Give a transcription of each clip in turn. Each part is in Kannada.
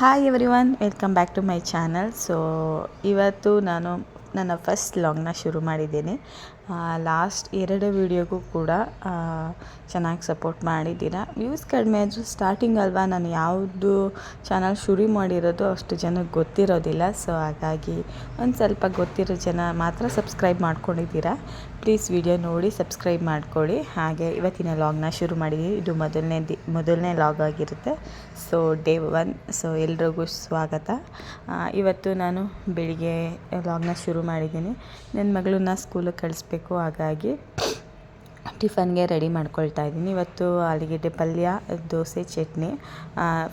Hi everyone welcome back to my channel so ಇವತ್ತು ನಾನು ನನ್ನ ಫಸ್ಟ್ ಲಾಗ್ನ ಶುರು ಮಾಡಿದ್ದೀನಿ. ಲಾಸ್ಟ್ ಎರಡು ವಿಡಿಯೋಗೂ ಕೂಡ ಚೆನ್ನಾಗಿ ಸಪೋರ್ಟ್ ಮಾಡಿದ್ದೀರಾ. ವ್ಯೂಸ್ ಕಡಿಮೆ ಆದರೂ ಸ್ಟಾರ್ಟಿಂಗ್ ಅಲ್ವಾ? ನಾನು ಯಾವುದು ಚಾನಲ್ ಶುರು ಮಾಡಿರೋದು ಅಷ್ಟು ಜನಕ್ಕೆ ಗೊತ್ತಿರೋದಿಲ್ಲ. ಸೊ ಹಾಗಾಗಿ ಒಂದು ಸ್ವಲ್ಪ ಗೊತ್ತಿರೋ ಜನ ಮಾತ್ರ ಸಬ್ಸ್ಕ್ರೈಬ್ ಮಾಡ್ಕೊಂಡಿದ್ದೀರಾ. ಪ್ಲೀಸ್ ವಿಡಿಯೋ ನೋಡಿ ಸಬ್ಸ್ಕ್ರೈಬ್ ಮಾಡ್ಕೊಳ್ಳಿ. ಹಾಗೆ ಇವತ್ತಿನ ಲಾಗ್ನ ಶುರು ಮಾಡಿದ್ದೀವಿ ಇದು ಮೊದಲನೇ ದಿ, ಮೊದಲನೇ ಲಾಗ್ ಆಗಿರುತ್ತೆ. ಸೊ ಡೇ ಒನ್ ಸೊ ಎಲ್ರಿಗೂ ಸ್ವಾಗತ. ಇವತ್ತು ನಾನು ಬೆಳಿಗ್ಗೆ ಲಾಗ್ನ ಶುರು ಮಾಡಿದ್ದೀನಿ ನನ್ನ ಮಗಳನ್ನ ಸ್ಕೂಲಿಗೆ ಕಳಿಸ್ಬೇಕು ಹಾಗಾಗಿ ಟಿಫನ್ಗೆ ರೆಡಿ ಮಾಡ್ಕೊಳ್ತಾ ಇದ್ದೀನಿ. ಇವತ್ತು ಆಲೂಗೆಡ್ಡೆ ಪಲ್ಯ, ದೋಸೆ, ಚಟ್ನಿ.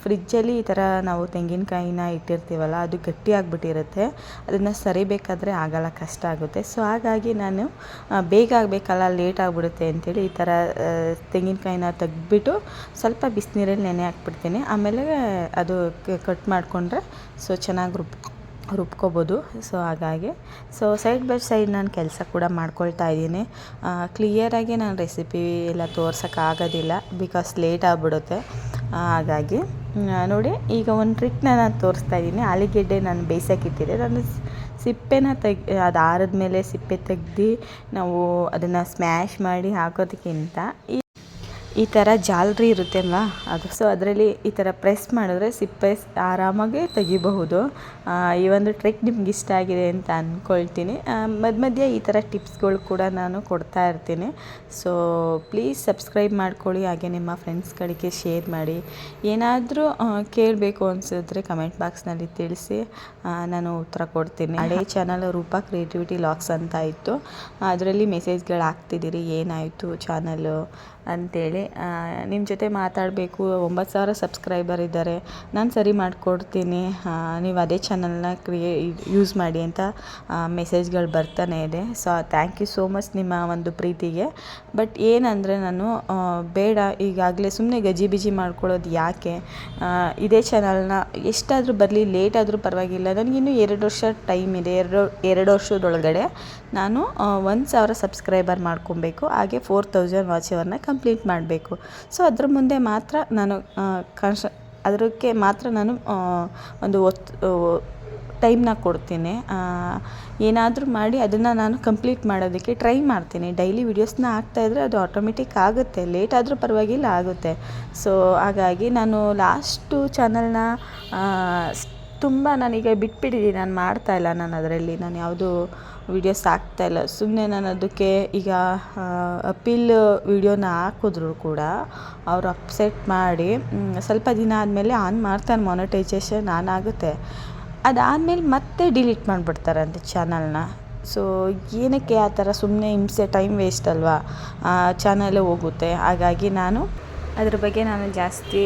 ಫ್ರಿಜ್ಜಲ್ಲಿ ಈ ಥರ ನಾವು ತೆಂಗಿನಕಾಯಿನ ಇಟ್ಟಿರ್ತೀವಲ್ಲ, ಅದು ಗಟ್ಟಿ ಆಗಿಬಿಟ್ಟಿರುತ್ತೆ ಅದನ್ನು ಸರಿಬೇಕಾದ್ರೆ ಆಗಲ್ಲ, ಕಷ್ಟ ಆಗುತ್ತೆ. ಸೊ, ಹಾಗಾಗಿ ನಾನು ಬೇಗ ಆಗಬೇಕಲ್ಲ, ಲೇಟ್ ಆಗಿಬಿಡುತ್ತೆ ಅಂತೇಳಿ ಈ ಥರ ತೆಂಗಿನಕಾಯಿನ ತೆಗ್ದುಬಿಟ್ಟು ಸ್ವಲ್ಪ ಬಿಸಿನೀರಲ್ಲಿ ನೆನೆ ಹಾಕ್ಬಿಡ್ತೀನಿ. ಆಮೇಲೆ ಅದು ಕಟ್ ಮಾಡಿಕೊಂಡ್ರೆ, ಸೊ, ಚೆನ್ನಾಗಿ ರುಬ್ ರುಬ್ಕೋಬೋದು. ಸೊ ಹಾಗಾಗಿ. ಸೊ ಸೈಡ್ ಬೈ ಸೈಡ್ ನಾನು ಕೆಲಸ ಕೂಡ ಮಾಡ್ಕೊಳ್ತಾ ಇದ್ದೀನಿ. ಕ್ಲಿಯರಾಗಿ ನಾನು ರೆಸಿಪಿ ಎಲ್ಲ ತೋರ್ಸೋಕ್ಕಾಗೋದಿಲ್ಲ ಬಿಕಾಸ್ ಲೇಟ್ ಆಗಿಬಿಡುತ್ತೆ. ಹಾಗಾಗಿ ನೋಡಿ, ಈಗ ಒಂದು ಟ್ರಿಕ್ನ ನಾನು ತೋರಿಸ್ತಾ ಇದ್ದೀನಿ. ಆಲೂಗೆಡ್ಡೆ ನಾನು ಬೇಯಿಸೋಕ್ಕಿಟ್ಟಿದ್ದೆ ನಾನು ಸಿಪ್ಪೆನ ತೆಗ್, ಅದು ಆರದ ಮೇಲೆ ಸಿಪ್ಪೆ ತೆಗ್ದು ನಾವು ಅದನ್ನು ಸ್ಮ್ಯಾಶ್ ಮಾಡಿ ಹಾಕೋದಕ್ಕಿಂತ ಈ ಈ ಥರ ಜಾಲರಿ ಇರುತ್ತೆ ಅಲ್ವಾ? ಅದು ಸೊ ಅದರಲ್ಲಿ ಈ ಥರ ಪ್ರೆಸ್ ಮಾಡಿದ್ರೆ ಸಿಪ್ಪೆ ಆರಾಮಾಗಿ ತೆಗಿಬಹುದು. ಈ ಒಂದು ಟ್ರಿಕ್ ನಿಮ್ಗೆ ಇಷ್ಟ ಆಗಿದೆ ಅಂತ ಅಂದ್ಕೊಳ್ತೀನಿ ಮಧ್ಯ ಮಧ್ಯೆ ಈ ಥರ ಟಿಪ್ಸ್ಗಳು ಕೂಡ ನಾನು ಕೊಡ್ತಾ ಇರ್ತೀನಿ. ಸೊ, ಪ್ಲೀಸ್ ಸಬ್ಸ್ಕ್ರೈಬ್ ಮಾಡ್ಕೊಳ್ಳಿ, ಹಾಗೆ ನಿಮ್ಮ ಫ್ರೆಂಡ್ಸ್ಗಳಿಗೆ ಶೇರ್ ಮಾಡಿ. ಏನಾದರೂ ಕೇಳಬೇಕು ಅನಿಸಿದ್ರೆ ಕಮೆಂಟ್ ಬಾಕ್ಸ್ನಲ್ಲಿ ತಿಳಿಸಿ ನಾನು ಉತ್ತರ ಕೊಡ್ತೀನಿ. ಹಳೆ ಚಾನಲ್ ರೂಪ ಕ್ರಿಯೇಟಿವಿಟಿ ಲಾಕ್ಸ್ ಅಂತ ಇತ್ತು. ಅದರಲ್ಲಿ ಮೆಸೇಜ್ಗಳು ಹಾಕ್ತಿದ್ದೀರಿ, ಏನಾಯಿತು ಚಾನಲ್ಲು ಅಂತೇಳಿ. ನಿಮ್ಮ ಜೊತೆ ಮಾತಾಡಬೇಕು. ಒಂಬತ್ತು ಸಾವಿರ ಸಬ್ಸ್ಕ್ರೈಬರ್ ಇದ್ದಾರೆ. ನಾನು ಸರಿ ಮಾಡಿಕೊಡ್ತೀನಿ. ನೀವು ಅದೇ ಚಾನಲ್ನ ಕ್ರಿಯೇ ಯೂಸ್ ಮಾಡಿ ಅಂತ ಮೆಸೇಜ್ಗಳು ಬರ್ತಾನೆ ಇದೆ. So thank you so much ನಿಮ್ಮ ಒಂದು ಪ್ರೀತಿಗೆ. ಬಟ್ ಏನಂದರೆ ನಾನು ಬೇಡ. ಈಗಾಗಲೇ ಸುಮ್ಮನೆ ಗಜಿಬಿಜಿ ಮಾಡ್ಕೊಳ್ಳೋದು ಯಾಕೆ? ಇದೇ ಚಾನಲ್ನ ಎಷ್ಟಾದರೂ ಬರಲಿ ಲೇಟ್ ಆದರೂ ಪರವಾಗಿಲ್ಲ. ನನಗಿನ್ನೂ ಎರಡು ವರ್ಷ ಟೈಮ್ ಇದೆ. ಎರಡು ಎರಡು ವರ್ಷದೊಳಗಡೆ ನಾನು ಒಂದು ಸಾವಿರ ಸಬ್ಸ್ಕ್ರೈಬರ್ ಮಾಡ್ಕೊಬೇಕು. ಹಾಗೆ ಫೋರ್ ತೌಸಂಡ್ ವಾಚ್ ಅವರ್ನ ಕಂಪ್ಲೀಟ್ ಮಾಡಬೇಕು. ಸೊ ಅದ್ರ ಮುಂದೆ ಮಾತ್ರ ನಾನು ಕಾನ್ಶ ಅದಕ್ಕೆ ಮಾತ್ರ ನಾನು ಒಂದು ಒತ್ತು ಟೈಮ್ನ ಕೊಡ್ತೀನಿ. ಏನಾದರೂ ಮಾಡಿ ಅದನ್ನು ನಾನು ಕಂಪ್ಲೀಟ್ ಮಾಡೋದಕ್ಕೆ ಟ್ರೈ ಮಾಡ್ತೀನಿ. ಡೈಲಿ ವೀಡಿಯೋಸ್ನ ಹಾಕ್ತಾಯಿದ್ರೆ ಅದು ಆಟೋಮೆಟಿಕ್ ಆಗುತ್ತೆ. ಲೇಟ್ ಆದರೂ ಪರವಾಗಿಲ್ಲ ಆಗುತ್ತೆ. ಸೊ ಹಾಗಾಗಿ ನಾನು ಲಾಸ್ಟು ಚಾನಲ್ನ ತುಂಬ ನಾನೀಗ ಬಿಟ್ಬಿಟ್ಟಿದ್ದೀನಿ ನಾನು ಮಾಡ್ತಾಯಿಲ್ಲ ನಾನು ಅದರಲ್ಲಿ, ನಾನು ಯಾವುದು ವೀಡಿಯೋಸ್ ಹಾಕ್ತಾಯಿಲ್ಲ ಸುಮ್ಮನೆ ನಾನು ಅದಕ್ಕೆ ಈಗ ಅಪೀಲ್ ವೀಡಿಯೋನ ಹಾಕಿದ್ರು ಕೂಡ, ಅವರು ಅಪ್ಸೆಟ್ ಮಾಡಿ ಸ್ವಲ್ಪ ದಿನ ಆದಮೇಲೆ ಆನ್ ಮಾಡ್ತಾನೆ ಮೊನಟೈಸೇಷನ್ ಆನ್ ಆಗುತ್ತೆ. ಅದಾದಮೇಲೆ ಮತ್ತೆ ಡಿಲೀಟ್ ಮಾಡಿಬಿಡ್ತಾರಂತೆ ಚಾನಲ್ನ ಸೊ ಏನಕ್ಕೆ ಆ ಥರ ಸುಮ್ಮನೆ ಹಿಂಸೆ ಟೈಮ್ ವೇಸ್ಟ್ ಅಲ್ವಾ? ಚಾನಲೇ ಹೋಗುತ್ತೆ. ಹಾಗಾಗಿ ನಾನು ಅದ್ರ ಬಗ್ಗೆ ನಾನು ಜಾಸ್ತಿ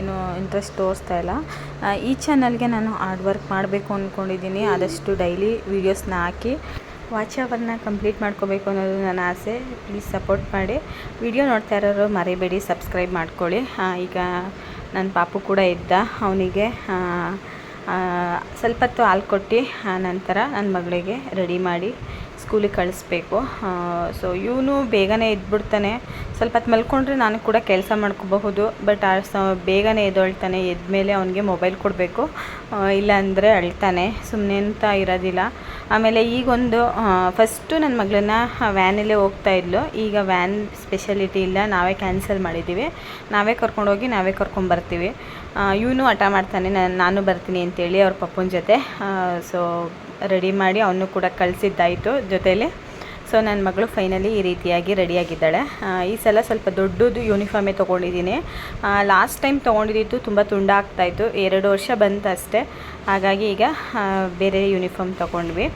ಏನು ಇಂಟ್ರೆಸ್ಟ್ ತೋರಿಸ್ತಾ ಇಲ್ಲ. ಈ ಚಾನಲ್ಗೆ ನಾನು ಹಾರ್ಡ್ ವರ್ಕ್ ಮಾಡಬೇಕು ಅಂದ್ಕೊಂಡಿದ್ದೀನಿ ಆದಷ್ಟು ಡೈಲಿ ವೀಡಿಯೋಸ್ನ ಹಾಕಿ ವಾಚ್ ಅವರ್ನ ಕಂಪ್ಲೀಟ್ ಮಾಡ್ಕೋಬೇಕು ಅನ್ನೋದು ನನ್ನ ಆಸೆ. ಪ್ಲೀಸ್ ಸಪೋರ್ಟ್ ಮಾಡಿ. ವಿಡಿಯೋ ನೋಡ್ತಾ ಇರೋರು ಮರಿಬೇಡಿ ಸಬ್ಸ್ಕ್ರೈಬ್ ಮಾಡ್ಕೊಳ್ಳಿ. ಈಗ ನನ್ನ ಪಾಪು ಕೂಡ ಇದ್ದ. ಅವನಿಗೆ ಸ್ವಲ್ಪ ಹೊತ್ತು ಹಾಲು ಕೊಟ್ಟು ನಂತರ ನನ್ನ ಮಗಳಿಗೆ ರೆಡಿ ಮಾಡಿ. ಸ್ಕೂಲಿಗೆ ಕಳಿಸ್ಬೇಕು. ಸೊ ಇವನು ಬೇಗನೆ ಎದ್ಬಿಡ್ತಾನೆ. ಸ್ವಲ್ಪ ಹೊತ್ತು ಮಲ್ಕೊಂಡ್ರೆ ನಾನು ಕೂಡ ಕೆಲಸ ಮಾಡ್ಕೋಬಹುದು ಬಟ್ ಆ ಸ, ಬೇಗನೆ ಎದ್ದೊಳ್ತಾನೆ. ಎದ್ಮೇಲೆ ಅವನಿಗೆ ಮೊಬೈಲ್ ಕೊಡಬೇಕು. ಇಲ್ಲಾಂದರೆ ಅಳ್ತಾನೆ. ಸುಮ್ಮನೆ ಅಂತ ಇರೋದಿಲ್ಲ. ಆಮೇಲೆ ಈಗೊಂದು ಫಸ್ಟು ನನ್ನ ಮಗಳನ್ನ ವ್ಯಾನಲ್ಲೇ ಹೋಗ್ತಾ ಇದ್ಲು. ಈಗ ವ್ಯಾನ್ ಸ್ಪೆಷಾಲಿಟಿ ಇಲ್ಲ. ನಾವೇ ಕ್ಯಾನ್ಸಲ್ ಮಾಡಿದ್ದೀವಿ. ನಾವೇ ಕರ್ಕೊಂಡೋಗಿ ನಾವೇ ಕರ್ಕೊಂಬರ್ತೀವಿ. ಇವನು ಹಠ ಮಾಡ್ತಾನೆ ನಾನು ಬರ್ತೀನಿ ಅಂತೇಳಿ ಅವ್ರ ಪಪ್ಪನ ಜೊತೆ. ಸೊ ರೆಡಿ ಮಾಡಿ ಅವನು ಕೂಡ ಕಳಿಸಿದ್ದಾಯಿತು ಜೊತೆಯಲ್ಲಿ ಸೊ ನನ್ನ ಮಗಳು ಫೈನಲಿ ಈ ರೀತಿಯಾಗಿ ರೆಡಿಯಾಗಿದ್ದಾಳೆ ಈ ಸಲ ಸ್ವಲ್ಪ ದೊಡ್ಡದು ಯೂನಿಫಾರ್ಮೇ ತೊಗೊಂಡಿದ್ದೀನಿ. ಲಾಸ್ಟ್ ಟೈಮ್ ತೊಗೊಂಡಿದ್ದು ತುಂಬ ತುಂಡ ಆಗ್ತಾಯಿತ್ತು ಎರಡು ವರ್ಷ ಬಂತು ಅಷ್ಟೇ. ಹಾಗಾಗಿ ಈಗ ಬೇರೆ ಯೂನಿಫಾರ್ಮ್ ತೊಗೊಂಡ್ವಿ.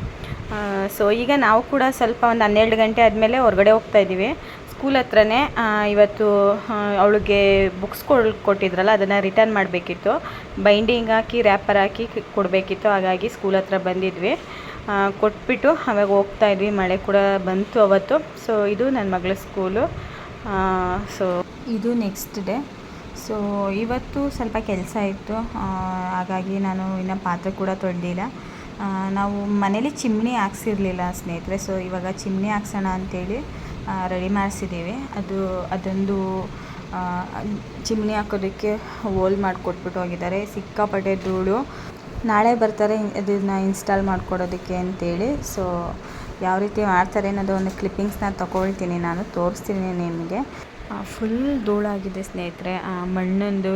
ಸೊ ಈಗ ನಾವು ಕೂಡ ಸ್ವಲ್ಪ ಒಂದು ಹನ್ನೆರಡು ಗಂಟೆ ಆದಮೇಲೆ ಹೊರಗಡೆ ಹೋಗ್ತಾ ಇದ್ದೀವಿ. ಸ್ಕೂಲ್ ಹತ್ರನೇ ಇವತ್ತು ಅವಳಿಗೆ ಬುಕ್ಸ್ ಕೊಡ್, ಕೊಟ್ಟಿದ್ರಲ್ಲ, ಅದನ್ನು ರಿಟರ್ನ್ ಮಾಡಬೇಕಿತ್ತು. ಬೈಂಡಿಂಗ್ ಹಾಕಿ ರ್ಯಾಪರ್ ಹಾಕಿ ಕೊಡಬೇಕಿತ್ತು, ಹಾಗಾಗಿ ಸ್ಕೂಲ್ ಹತ್ರ ಬಂದಿದ್ವಿ. ಕೊಟ್ಬಿಟ್ಟು ಆವಾಗ ಹೋಗ್ತಾ ಇದ್ವಿ, ಮಳೆ ಕೂಡ ಬಂತು ಅವತ್ತು. ಸೊ ಇದು ನನ್ನ ಮಗಳ ಸ್ಕೂಲು. ಸೊ ಇದು ನೆಕ್ಸ್ಟ್ ಡೇ ಸೊ ಇವತ್ತು ಸ್ವಲ್ಪ ಕೆಲಸ ಇತ್ತು. ಹಾಗಾಗಿ ನಾನು ಇನ್ನು ಪಾತ್ರೆ ಕೂಡ ತೊಳೆದಿಲ್ಲ. ನಾವು ಮನೇಲಿ ಚಿಮ್ನಿ ಹಾಕ್ಸಿರ್ಲಿಲ್ಲ ಸ್ನೇಹಿತರೆ. ಸೊ ಇವಾಗ ಚಿಮ್ನಿ ಹಾಕ್ಸೋಣ ಅಂತೇಳಿ ರೆಡಿ ಮಾಡಿಸಿದ್ದೀವಿ. ಅದು, ಅದೊಂದು ಚಿಮ್ನಿ ಹಾಕೋದಕ್ಕೆ ಹೋಲ್ ಮಾಡಿಕೊಟ್ಬಿಟ್ಟು ಹೋಗಿದ್ದಾರೆ. ಸಿಕ್ಕಾಪಟ್ಟೆ ಧೂಳು. ನಾಳೆ ಬರ್ತಾರೆ ಅದನ್ನು ಇನ್ಸ್ಟಾಲ್ ಮಾಡಿಕೊಡೋದಕ್ಕೆ ಅಂತೇಳಿ. ಸೊ ಯಾವ ರೀತಿ ಮಾಡ್ತಾರೆ ಅನ್ನೋದು ಒಂದು ಕ್ಲಿಪ್ಪಿಂಗ್ಸ್ನ ತೊಗೊಳ್ತೀನಿ ನಾನು. ತೋರಿಸ್ತೀನಿ ನಿಮಗೆ. ಫುಲ್ ಧೂಳಾಗಿದೆ ಸ್ನೇಹಿತರೆ. ಮಣ್ಣೊಂದು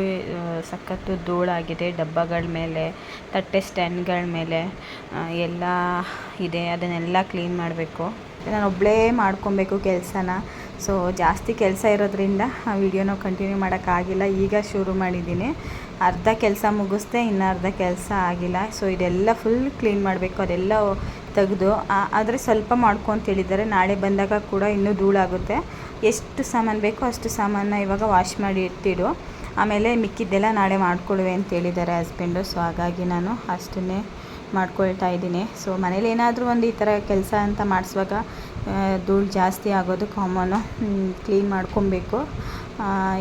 ಸಖತ್ತು ಧೂಳಾಗಿದೆ. ಡಬ್ಬಗಳ ಮೇಲೆ, ತಟ್ಟೆ ಸ್ಟ್ಯಾಂಡ್ಗಳ ಮೇಲೆ ಎಲ್ಲ ಇದೆ. ಅದನ್ನೆಲ್ಲ ಕ್ಲೀನ್ ಮಾಡಬೇಕು. ನಾನು ಒಬ್ಬಳೇ ಮಾಡ್ಕೊಬೇಕು ಕೆಲಸನ. ಸೊ ಜಾಸ್ತಿ ಕೆಲಸ ಇರೋದ್ರಿಂದ ಆ ವಿಡಿಯೋನ ಕಂಟಿನ್ಯೂ ಮಾಡೋಕ್ಕಾಗಿಲ್ಲ. ಈಗ ಶುರು ಮಾಡಿದ್ದೀನಿ. ಅರ್ಧ ಕೆಲಸ ಮುಗಿಸ್ದೆ ಇನ್ನು ಅರ್ಧ ಕೆಲಸ ಆಗಿಲ್ಲ. ಸೊ ಇದೆಲ್ಲ ಫುಲ್ ಕ್ಲೀನ್ ಮಾಡಬೇಕು. ಅದೆಲ್ಲ ತೆಗೆದು ಆದರೆ ಸ್ವಲ್ಪ ಹೇಳಿದ್ದಾರೆ ನಾಳೆ ಬಂದಾಗ ಕೂಡ ಇನ್ನೂ ಧೂಳಾಗುತ್ತೆ. ಎಷ್ಟು ಸಾಮಾನು ಬೇಕೋ ಅಷ್ಟು ಸಾಮಾನ ಇವಾಗ ವಾಶ್ ಮಾಡಿ ಇಟ್ಟಿಡು. ಆಮೇಲೆ ಮಿಕ್ಕಿದ್ದೆಲ್ಲ ನಾಳೆ ಮಾಡ್ಕೊಡುವೆ ಅಂತ ಹೇಳಿದ್ದಾರೆ ಹಸ್ಬೆಂಡು ಸೊ ಹಾಗಾಗಿ ನಾನು ಅಷ್ಟನ್ನೇ ಮಾಡ್ಕೊಳ್ತಾ ಇದ್ದೀನಿ. ಸೊ ಮನೇಲಿ ಏನಾದರೂ ಒಂದು ಈ ಥರ ಕೆಲಸ ಅಂತ ಮಾಡಿಸುವಾಗ ಧೂಳು ಜಾಸ್ತಿ ಆಗೋದು ಕಾಮನು ಕ್ಲೀನ್ ಮಾಡ್ಕೊಬೇಕು.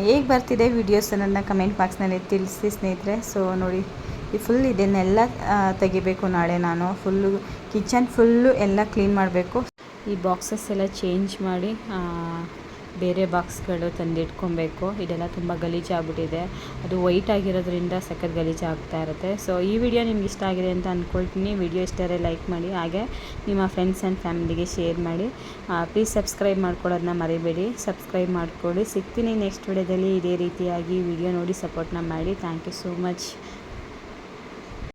ಹೇಗೆ ಬರ್ತಿದೆ ವೀಡಿಯೋಸ್ ಅನ್ನೋದನ್ನ ಕಮೆಂಟ್ ಬಾಕ್ಸ್ನಲ್ಲಿ ತಿಳಿಸಿ ಸ್ನೇಹಿತರೆ. ಸೊ ನೋಡಿ, ಈ ಫುಲ್ ಇದನ್ನೆಲ್ಲ ತೆಗಿಬೇಕು ನಾಳೆ ನಾನು. ಫುಲ್ಲು ಕಿಚನ್ ಫುಲ್ಲು ಎಲ್ಲ ಕ್ಲೀನ್ ಮಾಡಬೇಕು. ಈ ಬಾಕ್ಸಸ್ ಎಲ್ಲ ಚೇಂಜ್ ಮಾಡಿ ಬೇರೆ ಬಾಕ್ಸ್ಗಳು ತಂದಿಟ್ಕೊಬೇಕು. ಇದೆಲ್ಲ ತುಂಬ ಗಲೀಜಾಗ್ಬಿಟ್ಟಿದೆ ಅದು ವೈಟ್ ಆಗಿರೋದ್ರಿಂದ ಸಖತ್ ಗಲೀಜಾಗ್ತಾ ಇರುತ್ತೆ. ಸೊ, ಈ ವಿಡಿಯೋ ನಿಮ್ಗೆ ಇಷ್ಟ ಆಗಿದೆ ಅಂತ ಅಂದ್ಕೊಳ್ತೀನಿ ವಿಡಿಯೋ ಇಷ್ಟರೇ ಲೈಕ್ ಮಾಡಿ, ಹಾಗೆ ನಿಮ್ಮ ಫ್ರೆಂಡ್ಸ್ ಆ್ಯಂಡ್ ಫ್ಯಾಮಿಲಿಗೆ ಶೇರ್ ಮಾಡಿ. ಪ್ಲೀಸ್ ಸಬ್ಸ್ಕ್ರೈಬ್ ಮಾಡ್ಕೊಳ್ಳೋದನ್ನ ಮರಿಬೇಡಿ. ಸಬ್ಸ್ಕ್ರೈಬ್ ಮಾಡ್ಕೊಳ್ಳಿ. ಸಿಗ್ತೀನಿ ನೆಕ್ಸ್ಟ್ ವಿಡಿಯೋದಲ್ಲಿ. ಇದೇ ರೀತಿಯಾಗಿ ವಿಡಿಯೋ ನೋಡಿ ಸಪೋರ್ಟ್ನ ಮಾಡಿ. Thank you so much.